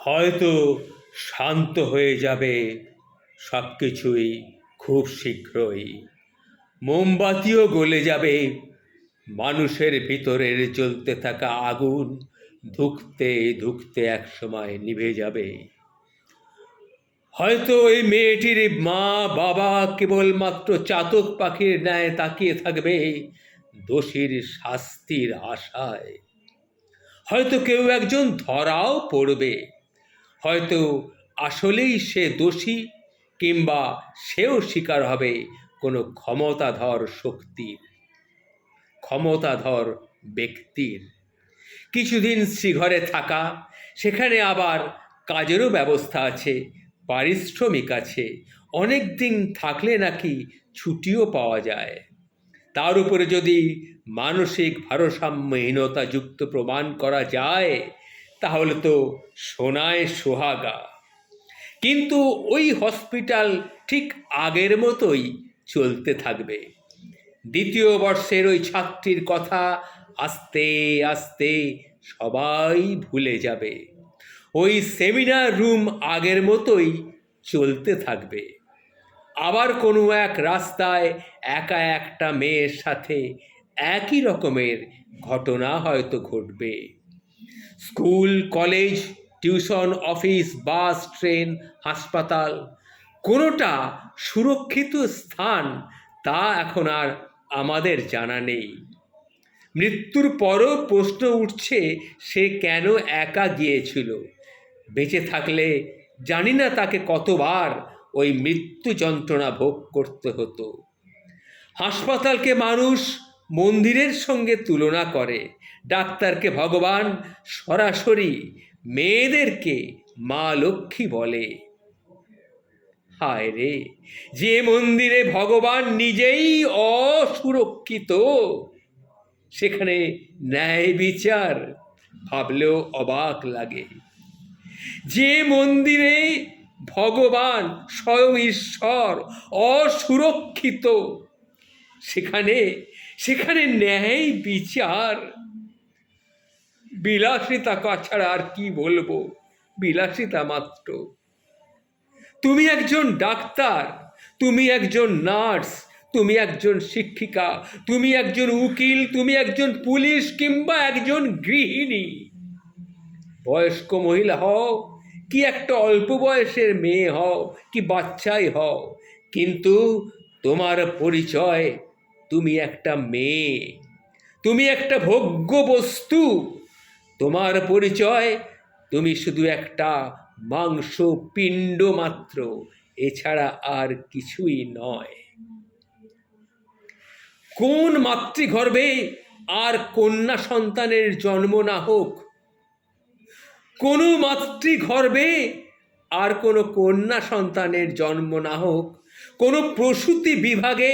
হয়তো শান্ত হয়ে যাবে সব কিছুই খুব শীঘ্রই। মোমবাতিও গলে যাবে, মানুষের ভিতরের জ্বলতে থাকা আগুন ধুকতে ধুকতে একসময় নিভে যাবে। হয়তো ওই মেয়েটির মা বাবা কেবলমাত্র চাতক পাখির ন্যায় তাকিয়ে থাকবে দোষীর শাস্তির আশায়। হয়তো কেউ একজন ধরাও পড়বে হয়তো আসলেই সে দোষী কিংবা সেও শিকার হবে কোনো ক্ষমতাধর শক্তির, ক্ষমতাধর ব্যক্তির। কিছুদিন শ্রীঘরে থাকা, সেখানে আবার কাজেরও ব্যবস্থা আছে, পারিশ্রমিক আছে, অনেক দিন থাকলে নাকি ছুটিও পাওয়া যায়। তার উপরে যদি মানসিক ভারসাম্যহীনতা যুক্ত প্রমাণ করা যায় তাহলে তো সোনায় সোহাগা। কিন্তু ওই হসপিটাল ঠিক আগের মতোই চলতে থাকবে। দ্বিতীয় বর্ষের ওই ছাত্রীর কথা আস্তে আস্তে সবাই ভুলে যাবে। ওই সেমিনার রুম আগের মতোই চলতে থাকবে। আবার কোনো এক রাস্তায় একা একটা মেয়ের সাথে একই রকমের ঘটনা হয়তো ঘটবে। School, college, tuition, office, bus, train, হাসপাতাল, কোনোটা সুরক্ষিত স্থান তা এখন আর আমাদের জানা নেই। মৃত্যুর পরও প্রশ্ন উঠছে, সে কেন একা গিয়েছিল? বেঁচে থাকলে জানি না তাকে কতবার ওই মৃত্যু যন্ত্রণা ভোগ করতে হতো। হাসপাতালকে মানুষ মন্দিরের সঙ্গে তুলনা করে। ডাক্তারকে ভগবান সরাসরি মেয়েদেরকে মা লক্ষ্মী বলে। হায় রে, যে মন্দিরে ভগবান নিজেই অসুরক্ষিত, সেখানে ন্যায় বিচার ভাবলেও অবাক লাগে। যে মন্দিরে ভগবান স্বয়ং ঈশ্বর অসুরক্ষিত, সেখানে সেখানে ন্যায় বিচার। বিলাসিতা ছাড়া আর কি বলব? বিলাসিতা মাত্র। তুমি একজন ডাক্তার, তুমি একজন নার্স, তুমি একজন শিক্ষিকা, তুমি একজন উকিল, তুমি একজন পুলিশ কিংবা একজন গৃহিণী। বয়স্ক মহিলা হও, কি একটা অল্প বয়সের মেয়ে হও, কি বাচ্চাই হও, কিন্তু তোমার পরিচয় তুমি একটা মেয়ে, তুমি একটা ভোগ্য বস্তু। তোমার পরিচয়, তুমি শুধু একটা মাংস পিণ্ড মাত্র, এছাড়া আর কিছুই নয়। কোন মাতৃগর্ভে আর কন্যা সন্তানের জন্ম না হোক, কোনো মাতৃগর্ভে আর কোনো কন্যা সন্তানের জন্ম না হোক, কোনো প্রসূতি বিভাগে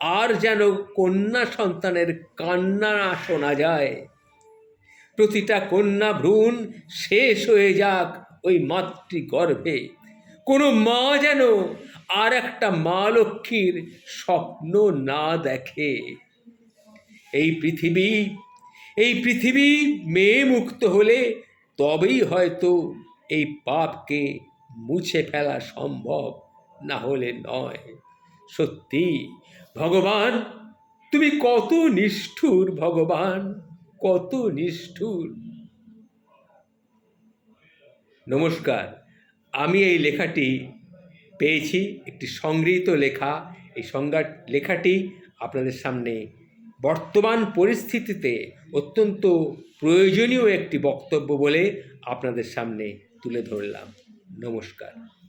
আর যেন কন্যা সন্তানের কান্না না শোনা যায়। প্রতিটা কন্যা ভ্রূণ শেষ হয়ে যাক ওই মাতৃগর্ভে। কোনো মা যেন আর একটা মা লক্ষ্মীর স্বপ্ন না দেখে। এই পৃথিবী এই পৃথিবী মেয়ে মুক্ত হলে তবেই হয়তো এই পাপকে মুছে ফেলা সম্ভব না হলে নয়। সত্যি? ভগবান, তুমি কত নিষ্ঠুর ভগবান, কত নিষ্ঠুর। নমস্কার, আমি এই লেখাটি পেয়েছি, একটি সংগৃহীত লেখা। এই সংজ্ঞা লেখাটি আপনাদের সামনে বর্তমান পরিস্থিতিতে অত্যন্ত প্রয়োজনীয় একটি বক্তব্য বলে আপনাদের সামনে তুলে ধরলাম। নমস্কার।